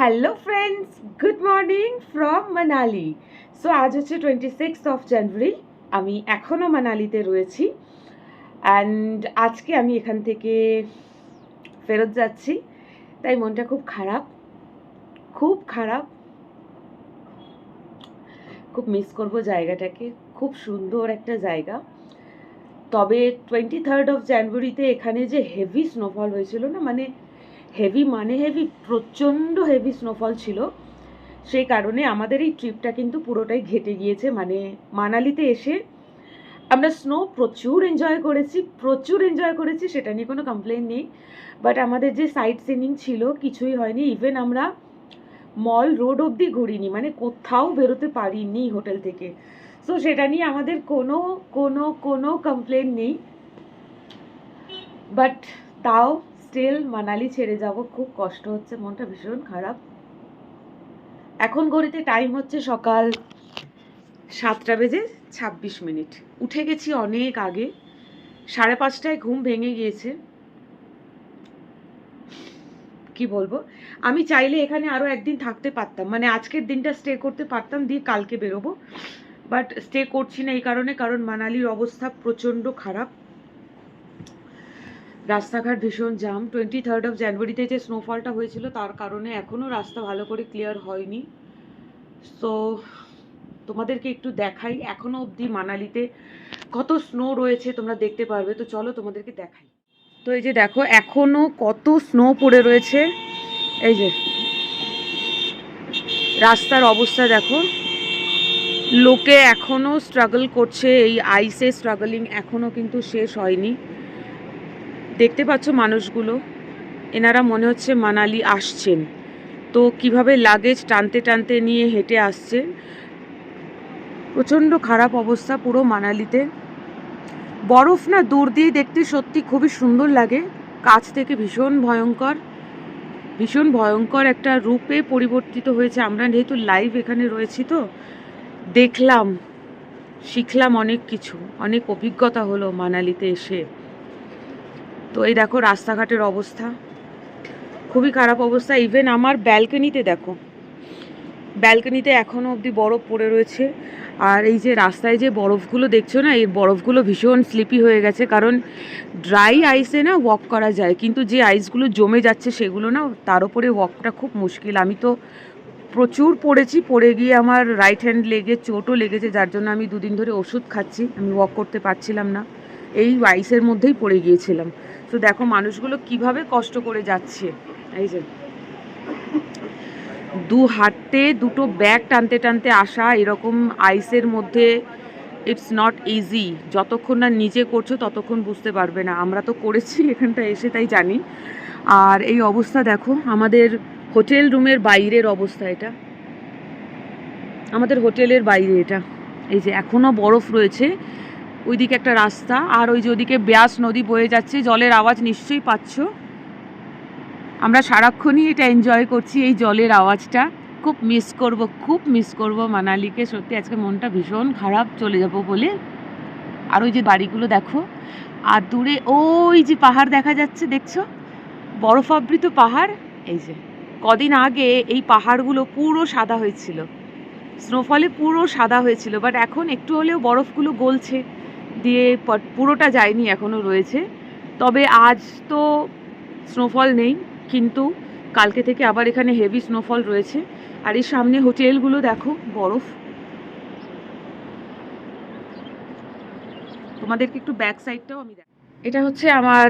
Hello friends good morning from Manali so আজ হচ্ছে twenty six of January আমি এখনও মানালিতে রয়েছি। অ্যান্ড আজকে আমি এখান থেকে ফেরত যাচ্ছি। তাই মনটা খুব খারাপ। খুব খারাপ। খুব মিস করব জায়গাটাকে। খুব সুন্দর একটা জায়গা। তবে টোয়েন্টি থার্ড অফ জানুয়ারিতে এখানে যে হেভি স্নোফল হয়েছিল না মানে হেভি মানে হেভি প্রচণ্ড হেভি স্নোফল ছিল। সেই কারণে আমাদের এই ট্রিপটা কিন্তু পুরোটাই ঘেটে গিয়েছে। মানে মানালিতে এসে আমরা স্নো প্রচুর এনজয় করেছি, প্রচুর এনজয় করেছি, সেটা নিয়ে কোনো কমপ্লেন নেই। বাট আমাদের যে সাইট সিনিং ছিল, কিছুই হয়নি। ইভেন আমরা মল রোড অবধি ঘুরিনি মানে কোথাও বেরোতে পারিনি হোটেল থেকে। সো সেটা নিয়ে আমাদের কোনো কোনো কোনো কমপ্লেন নেই। বাট তাও স্টিল মানালি ছেড়ে যাব, খুব কষ্ট হচ্ছে, মনটা ভীষণ খারাপ। এখন ঘড়িতে টাইম হচ্ছে সকাল সাতটা বেজে ছাব্বিশ মিনিট। উঠে গেছি অনেক আগে, সাড়ে পাঁচটায় ঘুম ভেঙে গিয়েছে। কি বলব? আমি চাইলে এখানে আরও একদিন থাকতে পারতাম মানে আজকের দিনটা স্টে করতে পারতাম, দিয়ে কালকে বেরোবো। বাট স্টে করছি না এই কারণে, কারণ মানালির অবস্থা প্রচণ্ড খারাপ। রাস্তাঘাট ভীষণ জাম টোয়েন্টি থার্ড অফ জানুয়ারিতে যে স্নোফলটা হয়েছিল, তার কারণে এখনও রাস্তা ভালো করে ক্লিয়ার হয়নি। সো তোমাদেরকে একটু দেখাই এখনও অবধি মানালিতে কত স্নো রয়েছে তোমরা দেখতে পারবে। তো চলো তোমাদেরকে দেখাই। তো এই যে দেখো এখনও কত স্নো পড়ে রয়েছে। এই যে, রাস্তার অবস্থা দেখো। লোকে এখনও স্ট্রাগল করছে, এই আইসে স্ট্রাগলিং এখনও কিন্তু শেষ হয়নি। দেখতে পাচ্ছ মানুষগুলো? এনারা মনে হচ্ছে মানালি আসছেন। তো কীভাবে লাগেজ টানতে টানতে নিয়ে হেঁটে আসছে প্রচণ্ড খারাপ অবস্থা পুরো মানালিতে। বরফ না দূর দিয়ে দেখতে সত্যি খুবই সুন্দর লাগে। কাছ থেকে ভীষণ ভয়ঙ্কর। ভীষণ ভয়ঙ্কর একটা রূপে পরিবর্তিত হয়েছে। আমরা যেহেতু লাইভ এখানে রয়েছি তো, দেখলাম, শিখলাম অনেক কিছু। অনেক অভিজ্ঞতা হলো মানালিতে এসে। তো এই দেখো রাস্তাঘাটের অবস্থা। খুবই খারাপ অবস্থা। ইভেন আমার ব্যালকনিতে দেখো ব্যালকনিতে এখনও অবধি বরফ পড়ে রয়েছে। আর এই যে রাস্তায় যে বরফগুলো দেখছ না, এই বরফগুলো ভীষণ স্লিপি হয়ে গেছে। কারণ ড্রাই আইসে না ওয়াক করা যায়, কিন্তু যে আইসগুলো জমে যাচ্ছে সেগুলো না, তার উপরে ওয়াকটা খুব মুশকিল। আমি তো প্রচুর পড়েছি, পড়ে গিয়ে আমার রাইট হ্যান্ড লেগে চোটও লেগেছে, যার জন্য আমি দুদিন ধরে ওষুধ খাচ্ছি। আমি ওয়াক করতে পারছিলাম না। এই আইসের মধ্যেই পড়ে গিয়েছিলাম। তো দেখো মানুষগুলো কীভাবে কষ্ট করে যাচ্ছে। এই যে। দু হাঁটতে, দুটো ব্যাগ টানতে টানতে আসা, এরকম আইসের মধ্যে ইটস নট ইজি যতক্ষণ না নিজে করছ, ততক্ষণ বুঝতে পারবে না। আমরা তো করেছি, এখানটা এসে তাই জানি। আর এই অবস্থা দেখো, আমাদের হোটেল রুমের বাইরের অবস্থা এটা। আমাদের হোটেলের বাইরে এটা। এই যে এখনও বরফ রয়েছে। ওইদিকে একটা রাস্তা, আর ওই যে ওদিকে ব্যাস নদী বয়ে যাচ্ছে, জলের আওয়াজ নিশ্চয়ই পাচ্ছ। আমরা সারাক্ষণই এটা এনজয় করছি, এই জলের আওয়াজটা। খুব মিস করব, খুব মিস করব মানালিকে। সত্যি আজকে মনটা ভীষণ খারাপ, চলে যাব বলে। আর ওই যে বাড়িগুলো দেখো, আর দূরে ওই যে পাহাড় দেখা যাচ্ছে, দেখছ? বরফাবৃত পাহাড়। এই যে, কদিন আগে এই পাহাড়গুলো পুরো সাদা হয়েছিল। স্নোফলে পুরো সাদা হয়েছিল বাট এখন একটু হলেও বরফগুলো গলছে। দিয়ে পুরোটা যায়নি, এখনও রয়েছে। তবে আজ তো স্নোফল নেই, কিন্তু কালকে থেকে আবার এখানে হেভি স্নোফল রয়েছে। আর এই সামনে হোটেলগুলো দেখো, বরফ। তোমাদেরকে একটু ব্যাক সাইডটাও আমি দেখ এটা হচ্ছে আমার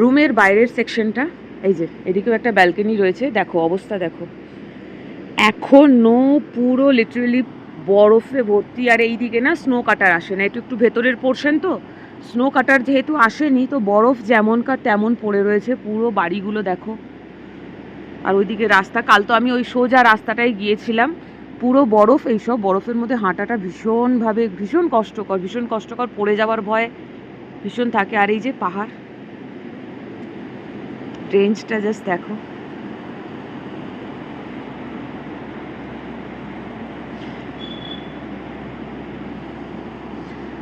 রুমের বাইরের সেকশনটা এই যে, এদিকেও একটা ব্যালকনি রয়েছে। দেখো, অবস্থা দেখো। এখনও পুরো লিটারেলি বরফে ভর্তি, আর এই দিকে না স্নো কাটার আসে না। একটু একটু ভেতরের পোর্শন তো? স্নো কাটার যেহেতু আসেনি, তো বরফ যেমনকার তেমন পড়ে রয়েছে পুরো বাড়িগুলো, দেখো। আর ওইদিকে রাস্তা, কাল তো আমি ওই সোজা রাস্তাটায় গিয়েছিলাম। পুরো বরফ এইসব বরফের মধ্যে হাঁটাটা ভীষণভাবে, ভীষণ কষ্টকর ভীষণ কষ্টকর পড়ে যাওয়ার ভয় ভীষণ থাকে। আর এই যে পাহাড় রেঞ্জটা জাস্ট দেখো।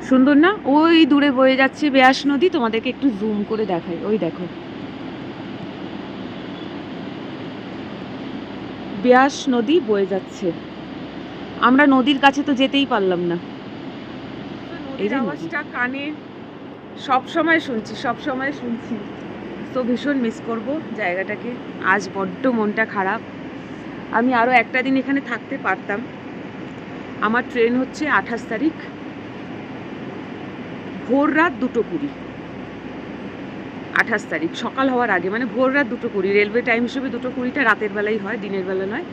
সুন্দর না? ওই দূরে বয়ে যাচ্ছে ব্যাস নদী তোমাদেরকে একটু জুম করে দেখাই। ওই দেখো। ব্যাস নদী বয়ে যাচ্ছে। আমরা নদীর কাছে তো যেতেই পারলাম না। এই আওয়াজটা কানে সব সময় শুনছি সব সময় শুনছি। তো ভীষণ মিস করব জায়গাটাকে। আজ বড্ড মনটা খারাপ। আমি আরও একটা দিন এখানে থাকতে পারতাম। আমার ট্রেন হচ্ছে আঠাশ তারিখ। ভোর রাত দুটো কুড়ি। আঠাশ তারিখ, সকাল হওয়ার আগে মানে ভোর রাত দুটো কুড়ি, রেলওয়ে টাইম হিসেবে দুটো কুড়িটা রাতের বেলাই হয়, দিনের বেলা নয়।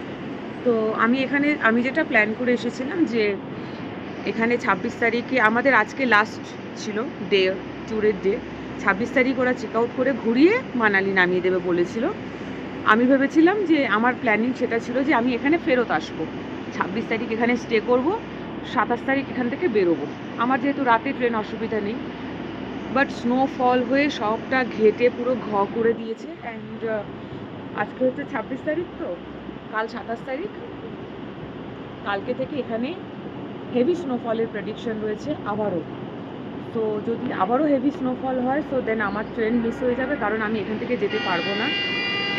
তো আমি এখানে, আমি যেটা প্ল্যান করে এসেছিলাম যে, এখানে ছাব্বিশ তারিখে আমাদের আজকে লাস্ট ছিল ডে ট্যুরের ডে ছাব্বিশ তারিখ ওরা চেক আউট করে ঘুরিয়ে মানালি নামিয়ে দেবে বলেছিল। আমি ভেবেছিলাম যে, আমার প্ল্যানিং সেটা ছিল যে, আমি এখানে ফেরত আসব। ছাব্বিশ তারিখ এখানে স্টে করব। সাতাশ তারিখ এখান থেকে বেরোবো। আমার যেহেতু রাতে ট্রেন অসুবিধা নেই বাট স্নোফল হয়ে সবটা ঘেটে পুরো ঘ করে দিয়েছে অ্যান্ড আজকে হচ্ছে ছাব্বিশ তারিখ তো, কাল সাতাশ তারিখ। কালকে থেকে এখানে হেভি স্নোফলের প্রেডিকশন রয়েছে আবারও। তো যদি আবারও হেভি স্নোফল হয় তো দেন আমার ট্রেন মিস হয়ে যাবে, কারণ আমি এখান থেকে যেতে পারব না।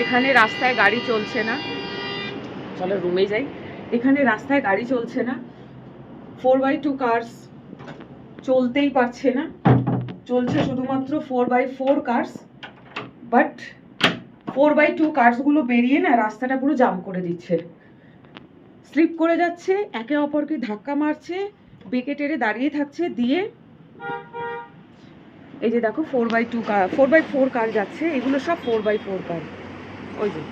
এখানে রাস্তায় গাড়ি চলছে না। চলো রুমে যাই। এখানে রাস্তায় গাড়ি চলছে না। ফোর বাই টু কার্স চলতেই পারছে না। চলছে শুধুমাত্র four by four cars, but four by two কার্সগুলো বেরিয়ে না রাস্তাটা পুরো জাম করে দিচ্ছে। স্লিপ করে যাচ্ছে, একে অপরকে ধাক্কা মারছে, বেঁকে টেরে দাঁড়িয়ে থাকছে, দিয়ে এই যে দেখো, four by two car four by four car যাচ্ছে, এগুলো সব ফোর বাই ফোর কার। ওই যে।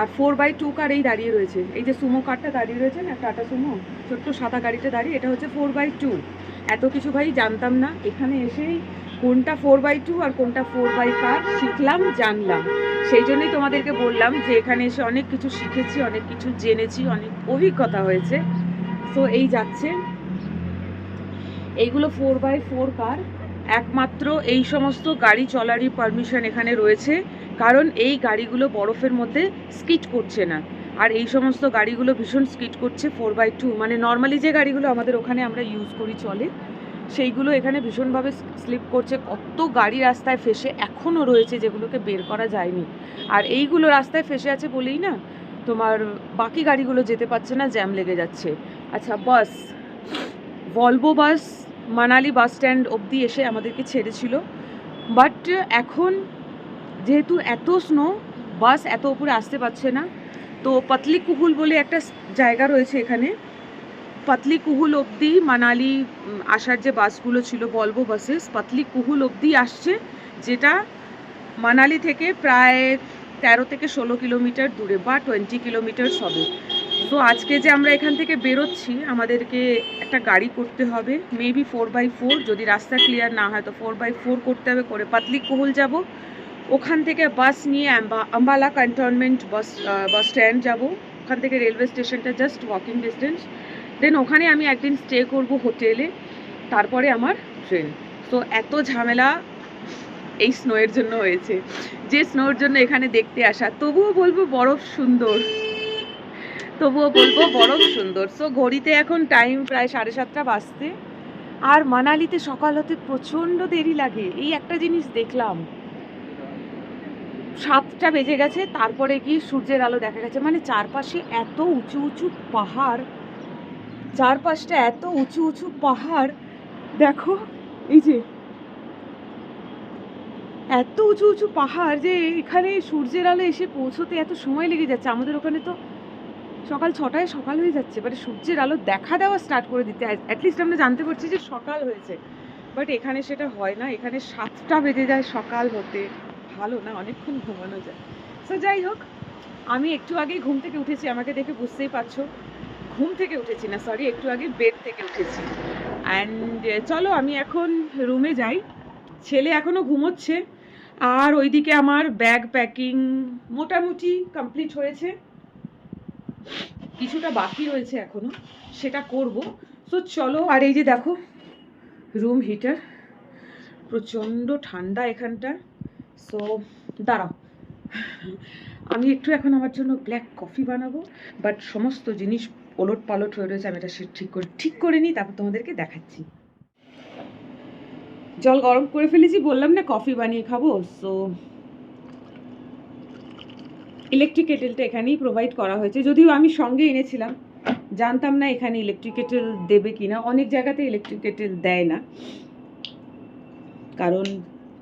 আর ফোর বাই টু কার এই দাঁড়িয়ে রয়েছে। এই যে সুমো কারটা দাঁড়িয়ে রয়েছে না, টাটা সুমো? ছোট্ট সাদা গাড়িটা দাঁড়িয়ে, এটা হচ্ছে ফোর বাই টু এত কিছু ভাই জানতাম না। এখানে এসেই কোনটা ফোর বাই টু আর কোনটা ফোর বাই কার শিখলাম, জানলাম। সেই জন্যই তোমাদেরকে বললাম যে এখানে এসে অনেক কিছু শিখেছি, অনেক কিছু জেনেছি, অনেক অভিজ্ঞতা হয়েছে। তো এই যাচ্ছে। এইগুলো ফোর বাই ফোর কার একমাত্র এই সমস্ত গাড়ি চলারই পারমিশন এখানে রয়েছে। কারণ এই গাড়িগুলো বরফের মধ্যে স্কিট করছে না। আর এই সমস্ত গাড়িগুলো ভীষণ স্কিট করছে ফোর বাই টু মানে নর্মালি যে গাড়িগুলো আমাদের ওখানে আমরা ইউজ করি চলে, সেইগুলো এখানে ভীষণভাবে স্লিপ করছে। কত গাড়ি রাস্তায় ফেসে এখনও রয়েছে যেগুলোকে বের করা যায়নি। আর এইগুলো রাস্তায় ফেসে আছে বলেই না, তোমার বাকি গাড়িগুলো যেতে পারছে না, জ্যাম লেগে যাচ্ছে। আচ্ছা bus Volvo bus Manali bus stand অবধি এসে আমাদেরকে ছেড়েছিল। বাট এখন যেহেতু এত স্নো বাস এত উপরে আসতে পারছে না, তো পাতলি কুহুল বলে একটা জায়গা রয়েছে এখানে। পাতলি কুহুল অবধি মানালি আসার যে বাসগুলো ছিল বলব বাসেস পাতলি কুহুল অবধি আসছে, যেটা মানালি থেকে প্রায় তেরো থেকে ষোলো কিলোমিটার দূরে বা টোয়েন্টি কিলোমিটার হবে তো আজকে যে আমরা এখান থেকে বেরোচ্ছি, আমাদেরকে একটা গাড়ি করতে হবে মেবি ফোর বাই ফোর যদি রাস্তা ক্লিয়ার না হয়, তো ফোর বাই ফোর করতে হবে, করে পাতলি কুহুল যাব। ওখান থেকে বাস নিয়ে আম্বা- Ambala cantonment bus bus stand যাব। ওখান থেকে রেলওয়ে স্টেশনটা জাস্ট ওয়াকিং ডিস্টেন্স দেন ওখানে আমি একদিন স্টে করব হোটেলে তারপরে আমার ট্রেন তো এত ঝামেলা এই স্নোয়ের জন্য হয়েছে। যে স্নোর জন্য এখানে দেখতে আসা, তবুও বলব বরফ সুন্দর। তবুও বলব বরফ সুন্দর। সো ঘড়িতে এখন টাইম প্রায় সাড়ে সাতটা বাজতে। আর মানালিতে সকাল হতে প্রচণ্ড দেরি লাগে। এই একটা জিনিস দেখলাম। সাতটা বেজে গেছে, তারপরে কি সূর্যের আলো দেখা গেছে। মানে চারপাশে এত উঁচু উঁচু পাহাড়, চারপাশটা এত উঁচু উঁচু পাহাড়, দেখো, এই যে, এত উঁচু উঁচু পাহাড় যে এখানে সূর্যের আলো এসে পৌঁছতে এত সময় লেগে যাচ্ছে। আমাদের ওখানে তো সকাল ছটায় সকাল হয়ে যাচ্ছে। মানে সূর্যের আলো দেখা দেওয়া স্টার্ট করে দিতে। অ্যাটলিস্ট আমরা জানতে পারছি যে সকাল হয়েছে। বাট এখানে সেটা হয় না। এখানে সাতটা বেজে যায় সকাল হতে। ভালো না, অনেকক্ষণ ঘুমানো যায়। তো যাই হোক, আমি একটু আগেই ঘুম থেকে উঠেছি, আমাকে দেখে বুঝতেই পারছ। ঘুম থেকে উঠেছি না সরি একটু আগে বেড থেকে উঠেছি। অ্যান্ড চলো, আমি এখন রুমে যাই। ছেলে এখনও ঘুমোচ্ছে, আর ওইদিকে আমার ব্যাগ প্যাকিং মোটামুটি কমপ্লিট হয়েছে। কিছুটা বাকি রয়েছে এখনও সেটা করব। তো চলো, আর এই যে দেখো রুম হিটার প্রচণ্ড ঠান্ডা এখানটা। সো দাঁড়াও। আমি একটু এখন আমার জন্য ব্ল্যাক কফি বানাবো বাট সমস্ত জিনিস ওলট পালট হয়ে রয়েছে, আমি এটা সে ঠিক করে ঠিক করে নিই, তারপর তোমাদেরকে দেখাচ্ছি। জল গরম করে ফেলেছি, বললাম না কফি বানিয়ে খাব সো ইলেকট্রিক কেটেলটা এখানেই প্রোভাইড করা হয়েছে। যদিও আমি সঙ্গে এনেছিলাম, জানতাম না এখানে ইলেকট্রিক কেটেল দেবে কি না অনেক জায়গাতে ইলেকট্রিক কেটেল দেয় না। কারণ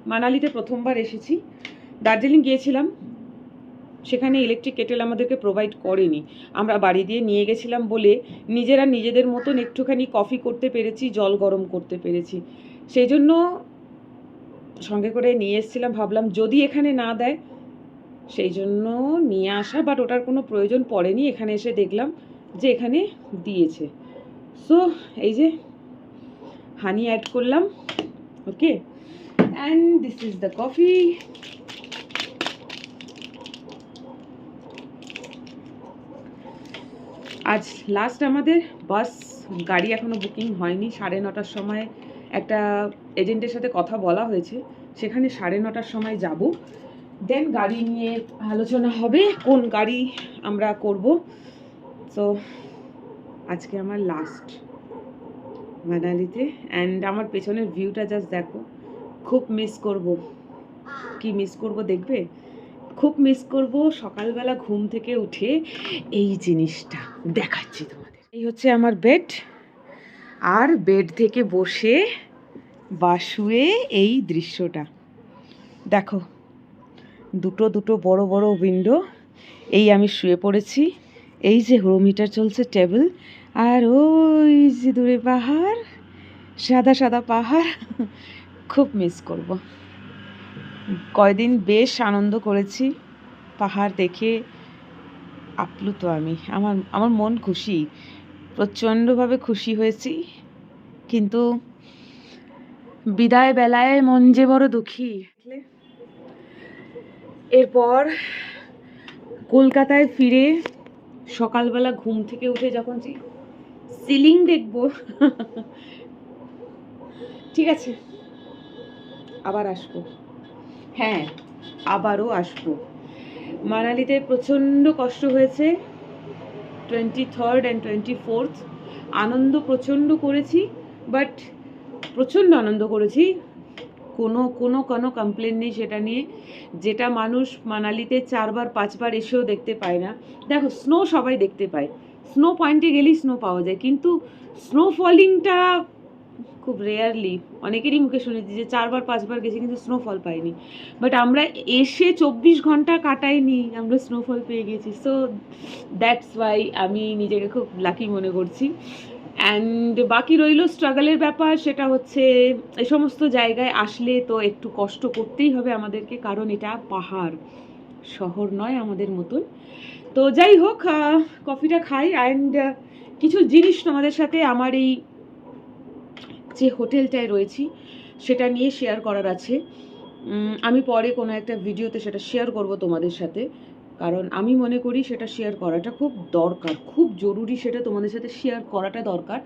মানালিতে প্রথমবার এসেছি। দার্জিলিং গিয়েছিলাম। সেখানে ইলেকট্রিক কেটেল আমাদেরকে প্রোভাইড করেনি। আমরা বাড়ি দিয়ে নিয়ে গেছিলাম বলে নিজেরা নিজেদের মতন একটুখানি কফি করতে পেরেছি, জল গরম করতে পেরেছি। সেই জন্য সঙ্গে করে নিয়ে এসেছিলাম, ভাবলাম যদি এখানে না দেয়, সেই জন্য নিয়ে আসা বাট ওটার কোনো প্রয়োজন পড়েনি। এখানে এসে দেখলাম যে এখানে দিয়েছে। সো এই যে হানি অ্যাড করলাম। Okay and this is the coffee আজ লাস্ট আমাদের বাস গাড়ি এখনও বুকিং হয়নি। সাড়ে নটার সময় একটা এজেন্টের সাথে কথা বলা হয়েছে। সেখানে সাড়ে নটার সময় যাব। দেন গাড়ি নিয়ে আলোচনা হবে, কোন গাড়ি আমরা করব। তো আজকে আমার লাস্ট মানালিতে। অ্যান্ড আমার পেছনের ভিউটা জাস্ট দেখো। খুব মিস করব। কি মিস করব দেখবে? খুব মিস করব সকালবেলা ঘুম থেকে উঠে এই জিনিসটা দেখাচ্ছি তোমাদের। এই হচ্ছে আমার বেড আর বেড থেকে বসে বা শুয়ে এই দৃশ্যটা। দেখো, দুটো দুটো বড় বড় উইন্ডো এই আমি শুয়ে পড়েছি, এই যে হোরোমিটার চলছে টেবিল আর ওই যে দূরে পাহাড়, সাদা সাদা পাহাড় খুব মিস করব। কয়দিন বেশ আনন্দ করেছি, পাহাড় দেখে আপ্লুত আমি। আমার আমার মন খুশি, প্রচণ্ডভাবে খুশি হয়েছি, কিন্তু বিদায় বেলায় মন যে বড় দুঃখী। এরপর কলকাতায় ফিরে সকালবেলা ঘুম থেকে উঠে যখন সিলিং দেখব, ঠিক আছে। আবার আসব। হ্যাঁ আবারও আসব। মানালিতে প্রচণ্ড কষ্ট হয়েছে। Twenty third and twenty fourth আনন্দ প্রচণ্ড করেছি বাট প্রচণ্ড আনন্দ করেছি। কোনো কোনো কোনো কমপ্লেন নেই সেটা নিয়ে। যেটা মানুষ মানালিতে চারবার, পাঁচবার এসেও দেখতে পায় না। দেখো স্নো সবাই দেখতে পায়। স্নো পয়েন্টে গেলেই স্নো পাওয়া যায়, কিন্তু স্নো ফলিংটা খুব রেয়ারলি অনেকেরই মুখে শুনেছি যে চারবার, পাঁচবার গেছি কিন্তু স্নোফল পাইনি। বাট আমরা এসে চব্বিশ ঘণ্টা কাটাইনি, আমরা স্নোফল পেয়ে গেছি। সো দ্যাটস ওয়াই আমি নিজেকে খুব লাকি মনে করছি। অ্যান্ড বাকি রইল স্ট্রাগলের ব্যাপার, সেটা হচ্ছে এই সমস্ত জায়গায় আসলে তো একটু কষ্ট করতেই হবে আমাদেরকে, কারণ এটা পাহাড়। শহর নয় আমাদের মতন। তো যাই হোক কফিটা খাই অ্যান্ড কিছু জিনিস তোমাদের সাথে আমার এই যে হোটেলটায় রয়েছি, সেটা নিয়ে শেয়ার করার আছে। আমি পরে কোনো একটা ভিডিওতে সেটা শেয়ার করব তোমাদের সাথে। কারণ আমি মনে করি সেটা শেয়ার করাটা খুব দরকার, খুব জরুরি সেটা তোমাদের সাথে শেয়ার করাটা দরকার।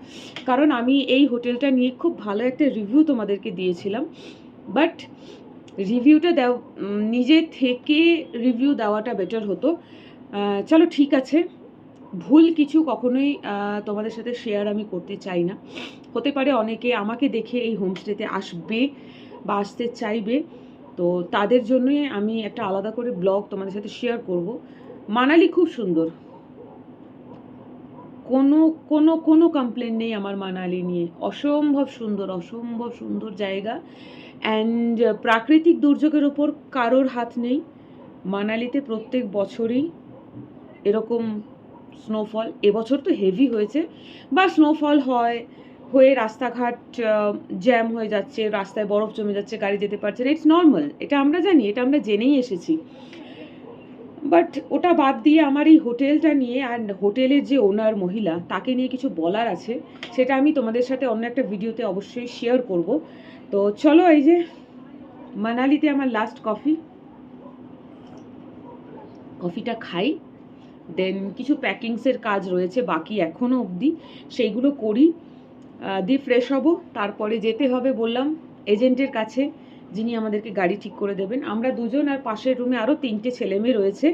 কারণ আমি এই হোটেলটা নিয়ে খুব ভালো একটা রিভিউ তোমাদেরকে দিয়েছিলাম। বাট রিভিউটা দেও নিজে থেকে রিভিউ দেওয়াটা বেটার হতো। চলো ঠিক আছে। ভুল কিছু কখনোই তোমাদের সাথে শেয়ার আমি করতে চাই না। হতে পারে অনেকে আমাকে দেখে এই হোমস্টেতে আসবে বা আসতে চাইবে। তো তাদের জন্যই আমি একটা আলাদা করে ব্লগ তোমাদের সাথে শেয়ার করব। মানালি খুব সুন্দর। কোনো কোনো কোনো কমপ্লেন নেই আমার মানালি নিয়ে। অসম্ভব সুন্দর অসম্ভব সুন্দর জায়গা। অ্যান্ড প্রাকৃতিক দুর্যোগের ওপর কারোর হাত নেই। মানালিতে প্রত্যেক বছরই এরকম স্নোফল এবছর তো হেভি হয়েছে, বা স্নোফল হয়, হয়ে রাস্তাঘাট জ্যাম হয়ে যাচ্ছে, রাস্তায় বরফ জমে যাচ্ছে, গাড়ি যেতে পারছে না ইটস নর্মাল এটা আমরা জানি, এটা আমরা জেনেই এসেছি। বাট ওটা বাদ দিয়ে আমার এই হোটেলটা নিয়ে আর হোটেলের যে ওনার মহিলা, তাকে নিয়ে কিছু বলার আছে, সেটা আমি তোমাদের সাথে অন্য একটা ভিডিওতে অবশ্যই শেয়ার করব। তো চলো এই যে, মানালিতে আমার লাস্ট কফি কফিটা খাই। দেন কিছু প্যাকিংসের কাজ রয়েছে বাকি এখনও অবধি। সেইগুলো করি দিয়ে ফ্রেশ হব। তারপরে যেতে হবে বললাম এজেন্টের কাছে, যিনি আমাদেরকে গাড়ি ঠিক করে দেবেন। আমরা দুজন আর পাশের রুমে আরও তিনটে ছেলে মেয়ে রয়েছে।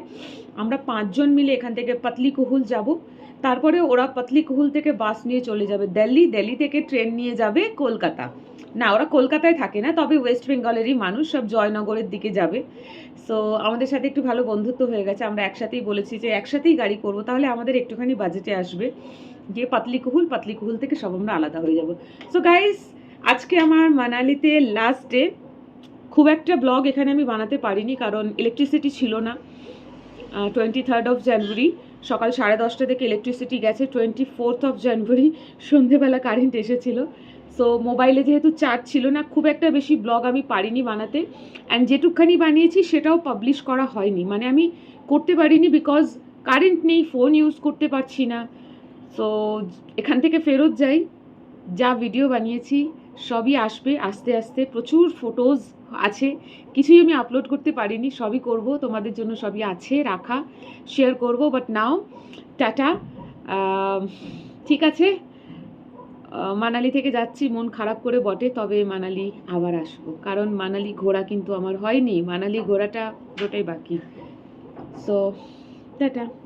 আমরা পাঁচজন মিলে এখান থেকে পাতলি কুহুল যাব। তারপরে ওরা পাতলি কুহুল থেকে বাস নিয়ে চলে যাবে। দিল্লি দিল্লি থেকে ট্রেন নিয়ে যাবে কলকাতা। না, ওরা কলকাতায় থাকে না, তবে ওয়েস্ট বেঙ্গলেরই মানুষ, সব জয়নগরের দিকে যাবে। সো আমাদের সাথে একটু ভালো বন্ধুত্ব হয়ে গেছে, আমরা একসাথেই বলেছি যে একসাথেই গাড়ি করব, তাহলে আমাদের একটুখানি বাজেটে আসবে। গিয়ে পাতলি কুহুল পাতলি কুহুল থেকে সব আমরা আলাদা হয়ে যাব। সো গাইস আজকে আমার মানালিতে লাস্ট ডে খুব একটা ব্লগ এখানে আমি বানাতে পারিনি, কারণ ইলেকট্রিসিটি ছিল না। টোয়েন্টি থার্ড অফ জানুয়ারি সকাল সাড়ে দশটা থেকে ইলেকট্রিসিটি গেছে টোয়েন্টি ফোর্থ অফ জানুয়ারি সন্ধেবেলা কারেন্ট এসেছিল। সো মোবাইলে যেহেতু চার্জ ছিল না, খুব একটা বেশি ব্লগ আমি পারিনি বানাতে। অ্যান্ড যেটুকখানি বানিয়েছি, সেটাও পাবলিশ করা হয়নি। মানে আমি করতে পারিনি বিকজ কারেন্ট নেই ফোন ইউজ করতে পারছি না। সো এখান থেকে ফেরত যাই। যা ভিডিও বানিয়েছি, সবই আসবে আস্তে আস্তে। প্রচুর ফটোজ আছে। কিছুই আমি আপলোড করতে পারিনি, সবই করব। তোমাদের জন্য সবই আছে, রাখা শেয়ার করব। But now tata. ঠিক আছে? মানালি থেকে যাচ্ছি, মন খারাপ করে বটে, তবে মানালি আবার আসব। কারণ মানালি ঘোরা কিন্তু আমার হয়নি, মানালি ঘোরাটা পুরোটাই বাকি। So tata.